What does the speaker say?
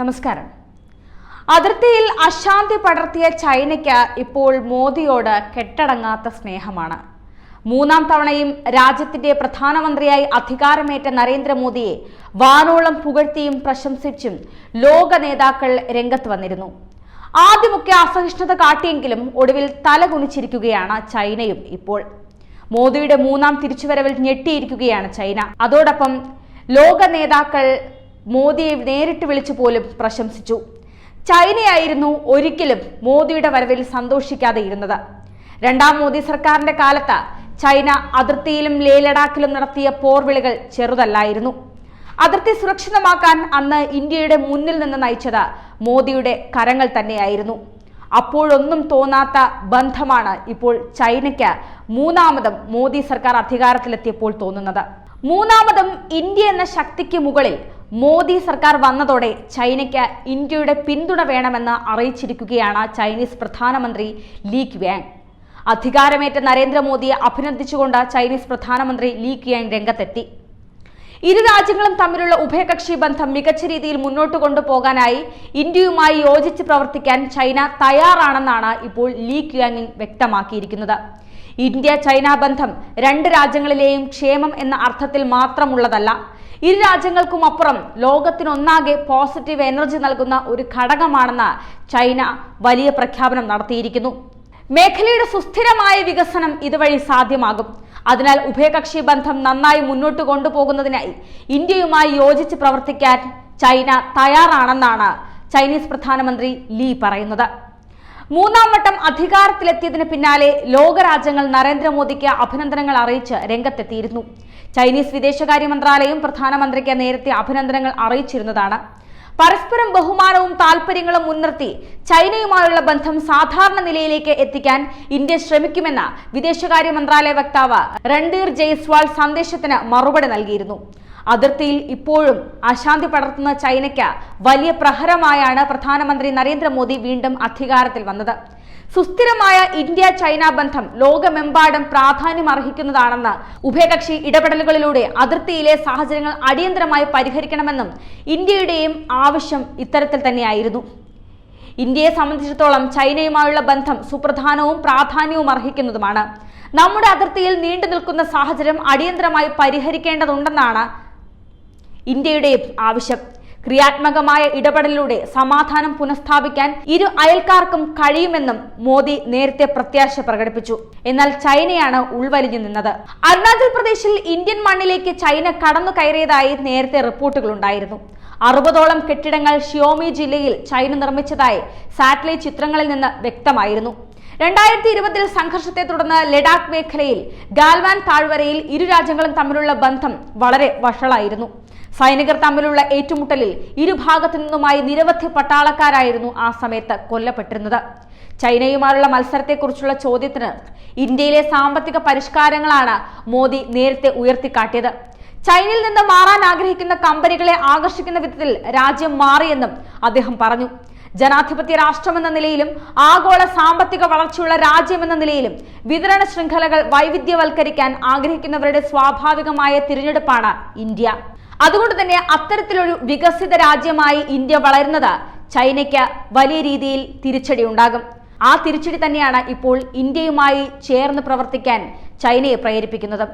നമസ്കാരം. അതിർത്തിയിൽ അശാന്തി പടർത്തിയ ചൈനയ്ക്ക് ഇപ്പോൾ മോദിയോട് കെട്ടടങ്ങാത്ത സ്നേഹമാണ്. മൂന്നാം തവണയും രാജ്യത്തിന്റെ പ്രധാനമന്ത്രിയായി അധികാരമേറ്റ നരേന്ദ്രമോദിയെ വാനോളം പുകഴ്ത്തിയും പ്രശംസിച്ചും ലോക നേതാക്കൾ രംഗത്ത് വന്നിരുന്നു. ആദ്യമൊക്കെ അസഹിഷ്ണുത കാട്ടിയെങ്കിലും ഒടുവിൽ തലകുനിച്ചിരിക്കുകയാണ് ചൈനയും ഇപ്പോൾ. മോദിയുടെ മൂന്നാം തിരിച്ചുവരവിൽ ഞെട്ടിയിരിക്കുകയാണ് ചൈന. അതോടൊപ്പം ലോക നേതാക്കൾ മോദിയെ നേരിട്ട് വിളിച്ചു പോലും പ്രശംസിച്ചു. ചൈനയായിരുന്നു ഒരിക്കലും മോദിയുടെ വരവിൽ സന്തോഷിക്കാതെ ഇരുന്നത്. രണ്ടാം മോദി സർക്കാരിന്റെ കാലത്ത് ചൈന അതിർത്തിയിലും ലേ ലഡാക്കിലും നടത്തിയ പോർവിളികൾ ചെറുതല്ലായിരുന്നു. അതിർത്തി സുരക്ഷിതമാക്കാൻ അന്ന് ഇന്ത്യയുടെ മുന്നിൽ നിന്ന് നയിച്ചത് മോദിയുടെ കരങ്ങൾ തന്നെയായിരുന്നു. അപ്പോഴൊന്നും തോന്നാത്ത ബന്ധമാണ് ഇപ്പോൾ ചൈനയ്ക്ക് മൂന്നാമതും മോദി സർക്കാർ അധികാരത്തിലെത്തിയപ്പോൾ തോന്നുന്നത്. മൂന്നാമതും ഇന്ത്യ എന്ന ശക്തിക്ക് മുകളിൽ മോദി സർക്കാർ വന്നതോടെ ചൈനയ്ക്ക് ഇന്ത്യയുടെ പിന്തുണ വേണമെന്ന് അറിയിച്ചിരിക്കുകയാണ് ചൈനീസ് പ്രധാനമന്ത്രി ലീ ക്യാങ് അധികാരമേറ്റ നരേന്ദ്രമോദിയെ അഭിനന്ദിച്ചുകൊണ്ട് ചൈനീസ് പ്രധാനമന്ത്രി ലീ ക്യാങ് രംഗത്തെത്തി. ഇരു രാജ്യങ്ങളും തമ്മിലുള്ള ഉഭയകക്ഷി ബന്ധം മികച്ച രീതിയിൽ മുന്നോട്ട് കൊണ്ടുപോകാനായി ഇന്ത്യയുമായി യോജിച്ച് പ്രവർത്തിക്കാൻ ചൈന തയ്യാറാണെന്നാണ് ഇപ്പോൾ ലീ ക്വാങ് വ്യക്തമാക്കിയിരിക്കുന്നത്. ഇന്ത്യ ചൈന ബന്ധം രണ്ട് രാജ്യങ്ങളിലെയും ക്ഷേമം എന്ന അർത്ഥത്തിൽ മാത്രമുള്ളതല്ല ഇരു രാജ്യങ്ങൾക്കും അപ്പുറം ലോകത്തിനൊന്നാകെ പോസിറ്റീവ് എനർജി നൽകുന്ന ഒരു ഘടകമാണെന്ന് ചൈന വലിയ പ്രഖ്യാപനം നടത്തിയിരിക്കുന്നു. മേഖലയുടെ സുസ്ഥിരമായ വികസനം ഇതുവഴി സാധ്യമാകും. അതിനാൽ ഉഭയകക്ഷി ബന്ധം നന്നായി മുന്നോട്ട് കൊണ്ടുപോകുന്നതിനായി ഇന്ത്യയുമായി യോജിച്ച് പ്രവർത്തിക്കാൻ ചൈന തയ്യാറാണെന്നാണ് ചൈനീസ് പ്രധാനമന്ത്രി ലീ പറയുന്നത്. മൂന്നാം വട്ടം അധികാരത്തിലെത്തിയതിന് പിന്നാലെ ലോകരാജ്യങ്ങൾ നരേന്ദ്രമോദിക്ക് അഭിനന്ദനങ്ങൾ അറിയിച്ച് രംഗത്തെത്തിയിരുന്നു. ചൈനീസ് വിദേശകാര്യ മന്ത്രാലയം പ്രധാനമന്ത്രിക്ക് നേരത്തെ അഭിനന്ദനങ്ങൾ അറിയിച്ചിരുന്നതാണ്. പരസ്പരം ബഹുമാനവും താല്പര്യങ്ങളും മുൻനിർത്തി ചൈനയുമായുള്ള ബന്ധം സാധാരണ നിലയിലേക്ക് എത്തിക്കാൻ ഇന്ത്യ ശ്രമിക്കുമെന്ന് വിദേശകാര്യ മന്ത്രാലയ വക്താവ് രൺധീർ ജയ്സ്വാൾ സന്ദേശത്തിന് മറുപടി നൽകിയിരുന്നു. അതിർത്തിയിൽ ഇപ്പോഴും അശാന്തി പടർത്തുന്ന ചൈനയ്ക്ക് വലിയ പ്രഹരമായാണ് പ്രധാനമന്ത്രി നരേന്ദ്രമോദി വീണ്ടും അധികാരത്തിൽ വന്നത്. സുസ്ഥിരമായ ഇന്ത്യ ചൈന ബന്ധം ലോകമെമ്പാടും പ്രാധാന്യം അർഹിക്കുന്നതാണെന്ന് ഉഭയകക്ഷി ഇടപെടലുകളിലൂടെ അതിർത്തിയിലെ സാഹചര്യങ്ങൾ അടിയന്തരമായി പരിഹരിക്കണമെന്നും ഇന്ത്യയുടെയും ആവശ്യം ഇത്തരത്തിൽ തന്നെയായിരുന്നു. ഇന്ത്യയെ സംബന്ധിച്ചിടത്തോളം ചൈനയുമായുള്ള ബന്ധം സുപ്രധാനവും പ്രാധാന്യവും അർഹിക്കുന്നതുമാണ് നമ്മുടെ അതിർത്തിയിൽ നീണ്ടു നിൽക്കുന്ന സാഹചര്യം അടിയന്തരമായി പരിഹരിക്കേണ്ടതുണ്ടെന്നാണ് ഇന്ത്യയുടെയും ആവശ്യം. ക്രിയാത്മകമായ ഇടപെടലിലൂടെ സമാധാനം പുനഃസ്ഥാപിക്കാൻ ഇരു അയൽക്കാർക്കും കഴിയുമെന്നും മോദി നേരത്തെ പ്രത്യാശ പ്രകടിപ്പിച്ചു. എന്നാൽ ചൈനയാണ് ഉൾവലിഞ്ഞു നിന്നത്. അരുണാചൽ പ്രദേശിൽ ഇന്ത്യൻ മണ്ണിലേക്ക് ചൈന കടന്നു കയറിയതായി നേരത്തെ റിപ്പോർട്ടുകൾ ഉണ്ടായിരുന്നു അറുപതോളം കെട്ടിടങ്ങൾ ഷിയോമി ജില്ലയിൽ ചൈന നിർമ്മിച്ചതായി സാറ്റലൈറ്റ് ചിത്രങ്ങളിൽ നിന്ന് വ്യക്തമായിരുന്നു. രണ്ടായിരത്തി ഇരുപതിൽ സംഘർഷത്തെ തുടർന്ന് ലഡാക്ക് മേഖലയിൽ ഗാൽവാൻ താഴ്വരയിൽ ഇരു രാജ്യങ്ങളും തമ്മിലുള്ള ബന്ധം വളരെ വഷളായിരുന്നു. സൈനികർ തമ്മിലുള്ള ഏറ്റുമുട്ടലിൽ ഇരുഭാഗത്തു നിന്നുമായി നിരവധി പട്ടാളക്കാരായിരുന്നു ആ സമയത്ത് കൊല്ലപ്പെട്ടിരുന്നത്. ചൈനയുമായുള്ള മത്സരത്തെക്കുറിച്ചുള്ള ചോദ്യത്തിന് ഇന്ത്യയിലെ സാമ്പത്തിക പരിഷ്കാരങ്ങളാണ് മോദി നേരത്തെ ഉയർത്തിക്കാട്ടിയത്. ചൈനയിൽ നിന്ന് മാറാൻ ആഗ്രഹിക്കുന്ന കമ്പനികളെ ആകർഷിക്കുന്ന വിധത്തിൽ രാജ്യം മാറിയെന്നും അദ്ദേഹം പറഞ്ഞു. ജനാധിപത്യ രാഷ്ട്രമെന്ന നിലയിലും ആഗോള സാമ്പത്തിക വളർച്ചയുള്ള രാജ്യമെന്ന നിലയിലും വിതരണ ശൃംഖലകൾ വൈവിധ്യവൽക്കരിക്കാൻ ആഗ്രഹിക്കുന്നവരുടെ സ്വാഭാവികമായ തിരഞ്ഞെടുപ്പാണ് ഇന്ത്യ. അതുകൊണ്ട് തന്നെ അത്തരത്തിലൊരു വികസിത രാജ്യമായി ഇന്ത്യ വളരുന്നത് ചൈനയ്ക്ക് വലിയ രീതിയിൽ തിരിച്ചടി ഉണ്ടാകും. ആ തിരിച്ചടി തന്നെയാണ് ഇപ്പോൾ ഇന്ത്യയുമായി ചേർന്ന് പ്രവർത്തിക്കാൻ ചൈനയെ പ്രേരിപ്പിക്കുന്നത്.